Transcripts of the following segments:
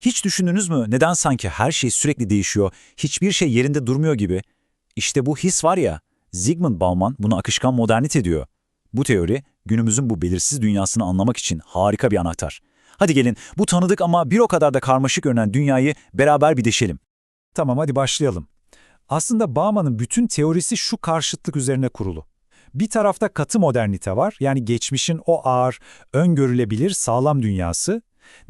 Hiç düşündünüz mü neden sanki her şey sürekli değişiyor, hiçbir şey yerinde durmuyor gibi? İşte bu his var ya, Zygmunt Bauman bunu akışkan modernite diyor. Bu teori günümüzün bu belirsiz dünyasını anlamak için harika bir anahtar. Hadi gelin bu tanıdık ama bir o kadar da karmaşık görünen dünyayı beraber bir deşelim. Tamam hadi başlayalım. Aslında Bauman'ın bütün teorisi şu karşıtlık üzerine kurulu. Bir tarafta katı modernite var, yani geçmişin o ağır, öngörülebilir, sağlam dünyası.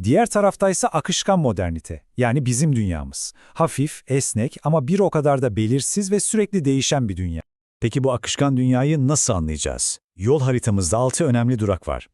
Diğer taraftaysa akışkan modernite, yani bizim dünyamız. Hafif, esnek ama bir o kadar da belirsiz ve sürekli değişen bir dünya. Peki bu akışkan dünyayı nasıl anlayacağız? Yol haritamızda altı önemli durak var.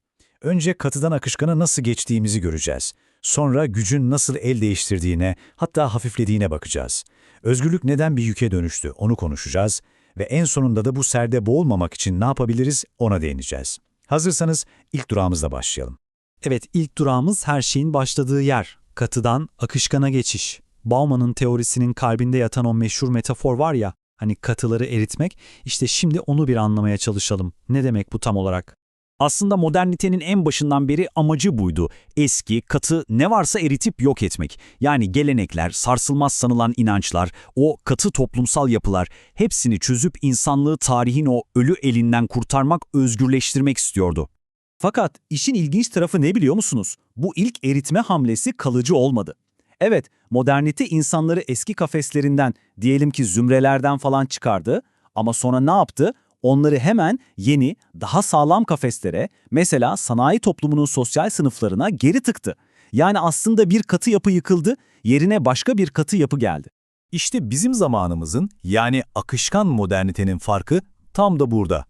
Önce katıdan akışkana nasıl geçtiğimizi göreceğiz. Sonra gücün nasıl el değiştirdiğine, hatta hafiflediğine bakacağız. Özgürlük neden bir yüke dönüştü onu konuşacağız ve en sonunda da bu serde boğulmamak için ne yapabiliriz ona değineceğiz. Hazırsanız ilk durağımızla başlayalım. Evet, ilk durağımız her şeyin başladığı yer. Katıdan akışkana geçiş. Bauman'ın teorisinin kalbinde yatan o meşhur metafor var ya, hani katıları eritmek, işte şimdi onu bir anlamaya çalışalım. Ne demek bu tam olarak? Aslında modernitenin en başından beri amacı buydu. Eski, katı ne varsa eritip yok etmek. Yani gelenekler, sarsılmaz sanılan inançlar, o katı toplumsal yapılar hepsini çözüp insanlığı tarihin o ölü elinden kurtarmak, özgürleştirmek istiyordu. Fakat işin ilginç tarafı ne biliyor musunuz? Bu ilk eritme hamlesi kalıcı olmadı. Evet, modernite insanları eski kafeslerinden, diyelim ki zümrelerden falan çıkardı ama sonra ne yaptı? Onları hemen yeni, daha sağlam kafeslere, mesela sanayi toplumunun sosyal sınıflarına geri tıktı. Yani aslında bir katı yapı yıkıldı, yerine başka bir katı yapı geldi. İşte bizim zamanımızın yani akışkan modernitenin farkı tam da burada.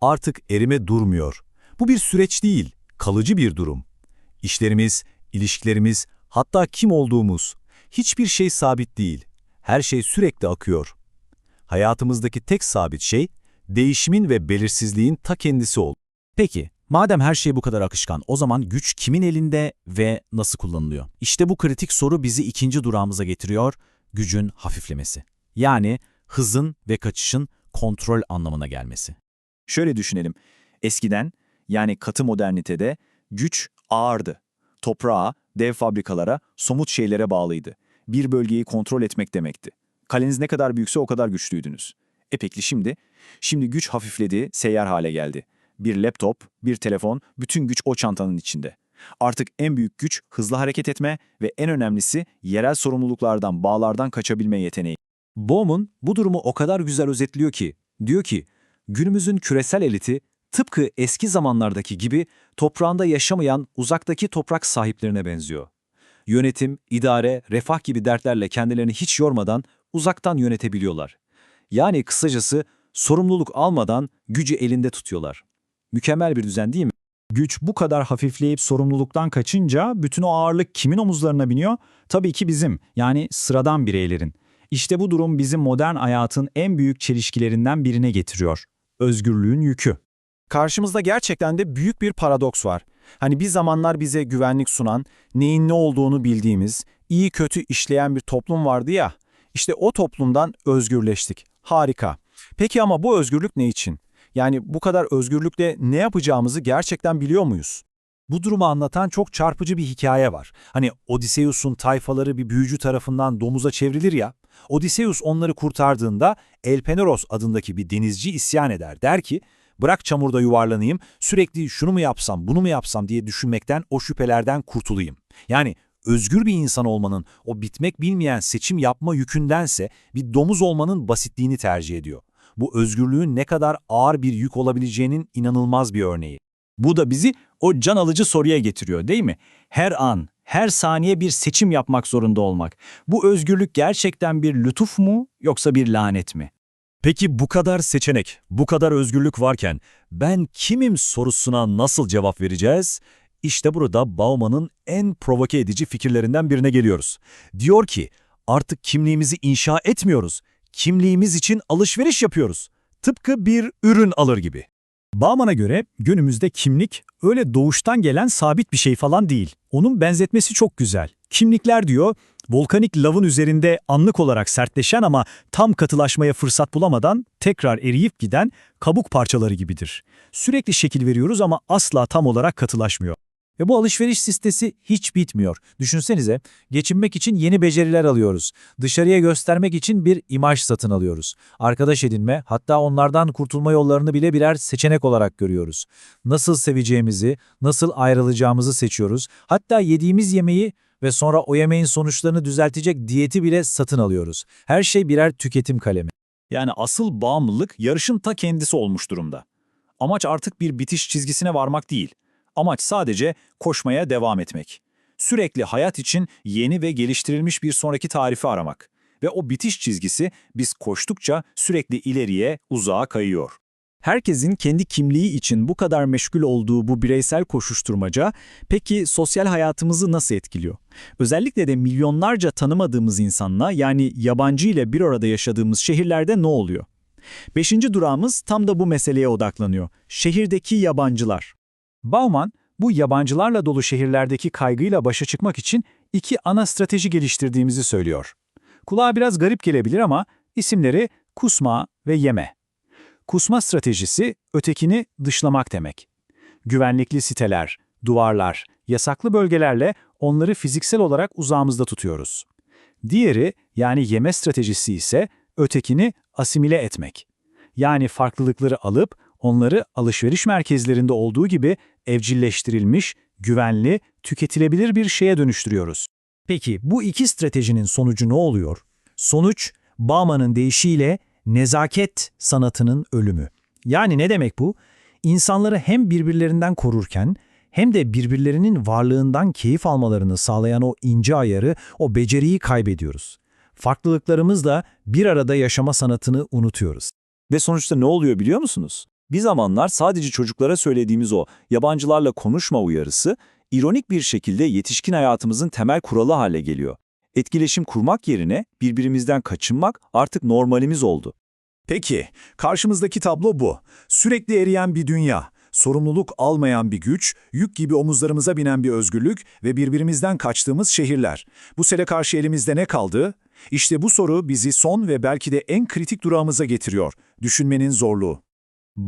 Artık erime durmuyor. Bu bir süreç değil, kalıcı bir durum. İşlerimiz, ilişkilerimiz, hatta kim olduğumuz, hiçbir şey sabit değil. Her şey sürekli akıyor. Hayatımızdaki tek sabit şey, değişimin ve belirsizliğin ta kendisi oldu. Peki, madem her şey bu kadar akışkan, o zaman güç kimin elinde ve nasıl kullanılıyor? İşte bu kritik soru bizi ikinci durağımıza getiriyor, gücün hafiflemesi. Yani hızın ve kaçışın kontrol anlamına gelmesi. Şöyle düşünelim, eskiden yani katı modernitede güç ağırdı. Toprağa, dev fabrikalara, somut şeylere bağlıydı. Bir bölgeyi kontrol etmek demekti. Kaleniz ne kadar büyükse o kadar güçlüydünüz. E peki şimdi? Şimdi güç hafifledi, seyyar hale geldi. Bir laptop, bir telefon, bütün güç o çantanın içinde. Artık en büyük güç hızlı hareket etme ve en önemlisi yerel sorumluluklardan, bağlardan kaçabilme yeteneği. Bohm'un bu durumu o kadar güzel özetliyor ki, diyor ki, günümüzün küresel eliti tıpkı eski zamanlardaki gibi toprağında yaşamayan uzaktaki toprak sahiplerine benziyor. Yönetim, idare, refah gibi dertlerle kendilerini hiç yormadan uzaktan yönetebiliyorlar. Yani kısacası sorumluluk almadan gücü elinde tutuyorlar. Mükemmel bir düzen değil mi? Güç bu kadar hafifleyip sorumluluktan kaçınca bütün o ağırlık kimin omuzlarına biniyor? Tabii ki bizim, yani sıradan bireylerin. İşte bu durum bizim modern hayatın en büyük çelişkilerinden birine getiriyor. Özgürlüğün yükü. Karşımızda gerçekten de büyük bir paradoks var. Hani bir zamanlar bize güvenlik sunan, neyin ne olduğunu bildiğimiz, iyi kötü işleyen bir toplum vardı ya, işte o toplumdan özgürleştik. Harika. Peki ama bu özgürlük ne için? Yani bu kadar özgürlükle ne yapacağımızı gerçekten biliyor muyuz? Bu durumu anlatan çok çarpıcı bir hikaye var. Hani Odysseus'un tayfaları bir büyücü tarafından domuza çevrilir ya, Odysseus onları kurtardığında Elpeneros adındaki bir denizci isyan eder. Der ki, bırak çamurda yuvarlanayım, sürekli şunu mu yapsam, bunu mu yapsam diye düşünmekten, o şüphelerden kurtulayım. Yani özgür bir insan olmanın, o bitmek bilmeyen seçim yapma yükündense bir domuz olmanın basitliğini tercih ediyor. Bu özgürlüğün ne kadar ağır bir yük olabileceğinin inanılmaz bir örneği. Bu da bizi o can alıcı soruya getiriyor değil mi? Her an, her saniye bir seçim yapmak zorunda olmak. Bu özgürlük gerçekten bir lütuf mu yoksa bir lanet mi? Peki bu kadar seçenek, bu kadar özgürlük varken ben kimim sorusuna nasıl cevap vereceğiz? İşte burada Bauman'ın en provoke edici fikirlerinden birine geliyoruz. Diyor ki, artık kimliğimizi inşa etmiyoruz, kimliğimiz için alışveriş yapıyoruz. Tıpkı bir ürün alır gibi. Bauman'a göre günümüzde kimlik öyle doğuştan gelen sabit bir şey falan değil. Onun benzetmesi çok güzel. Kimlikler diyor, volkanik lavın üzerinde anlık olarak sertleşen ama tam katılaşmaya fırsat bulamadan tekrar eriyip giden kabuk parçaları gibidir. Sürekli şekil veriyoruz ama asla tam olarak katılaşmıyor. Ve bu alışveriş listesi hiç bitmiyor. Düşünsenize, geçinmek için yeni beceriler alıyoruz. Dışarıya göstermek için bir imaj satın alıyoruz. Arkadaş edinme, hatta onlardan kurtulma yollarını bile birer seçenek olarak görüyoruz. Nasıl seveceğimizi, nasıl ayrılacağımızı seçiyoruz. Hatta yediğimiz yemeği ve sonra o yemeğin sonuçlarını düzeltecek diyeti bile satın alıyoruz. Her şey birer tüketim kalemi. Yani asıl bağımlılık yarışın ta kendisi olmuş durumda. Amaç artık bir bitiş çizgisine varmak değil. Amaç sadece koşmaya devam etmek. Sürekli hayat için yeni ve geliştirilmiş bir sonraki tarifi aramak. Ve o bitiş çizgisi biz koştukça sürekli ileriye, uzağa kayıyor. Herkesin kendi kimliği için bu kadar meşgul olduğu bu bireysel koşuşturmaca peki sosyal hayatımızı nasıl etkiliyor? Özellikle de milyonlarca tanımadığımız insanla yani yabancı ile bir arada yaşadığımız şehirlerde ne oluyor? Beşinci durağımız tam da bu meseleye odaklanıyor. Şehirdeki yabancılar. Bauman, bu yabancılarla dolu şehirlerdeki kaygıyla başa çıkmak için iki ana strateji geliştirdiğimizi söylüyor. Kulağa biraz garip gelebilir ama isimleri kusma ve yeme. Kusma stratejisi ötekini dışlamak demek. Güvenlikli siteler, duvarlar, yasaklı bölgelerle onları fiziksel olarak uzağımızda tutuyoruz. Diğeri yani yeme stratejisi ise ötekini asimile etmek. Yani farklılıkları alıp onları alışveriş merkezlerinde olduğu gibi evcilleştirilmiş, güvenli, tüketilebilir bir şeye dönüştürüyoruz. Peki bu iki stratejinin sonucu ne oluyor? Sonuç, Bauman'ın deyişiyle nezaket sanatının ölümü. Yani ne demek bu? İnsanları hem birbirlerinden korurken hem de birbirlerinin varlığından keyif almalarını sağlayan o ince ayarı, o beceriyi kaybediyoruz. Farklılıklarımızla bir arada yaşama sanatını unutuyoruz. Ve sonuçta ne oluyor biliyor musunuz? Bir zamanlar sadece çocuklara söylediğimiz o yabancılarla konuşma uyarısı, ironik bir şekilde yetişkin hayatımızın temel kuralı hale geliyor. Etkileşim kurmak yerine birbirimizden kaçınmak artık normalimiz oldu. Peki, karşımızdaki tablo bu. Sürekli eriyen bir dünya, sorumluluk almayan bir güç, yük gibi omuzlarımıza binen bir özgürlük ve birbirimizden kaçtığımız şehirler. Bu sele karşı elimizde ne kaldı? İşte bu soru bizi son ve belki de en kritik durağımıza getiriyor. Düşünmenin zorluğu.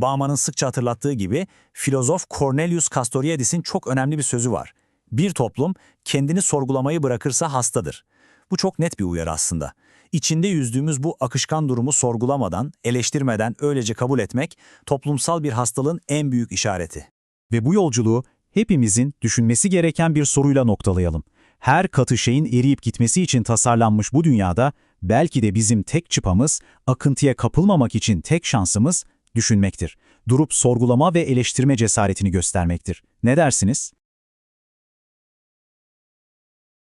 Bauman'ın sıkça hatırlattığı gibi filozof Cornelius Castoriadis'in çok önemli bir sözü var. Bir toplum kendini sorgulamayı bırakırsa hastadır. Bu çok net bir uyarı aslında. İçinde yüzdüğümüz bu akışkan durumu sorgulamadan, eleştirmeden öylece kabul etmek toplumsal bir hastalığın en büyük işareti. Ve bu yolculuğu hepimizin düşünmesi gereken bir soruyla noktalayalım. Her katı şeyin eriyip gitmesi için tasarlanmış bu dünyada belki de bizim tek çıpamız, akıntıya kapılmamak için tek şansımız düşünmektir. Durup sorgulama ve eleştirme cesaretini göstermektir. Ne dersiniz?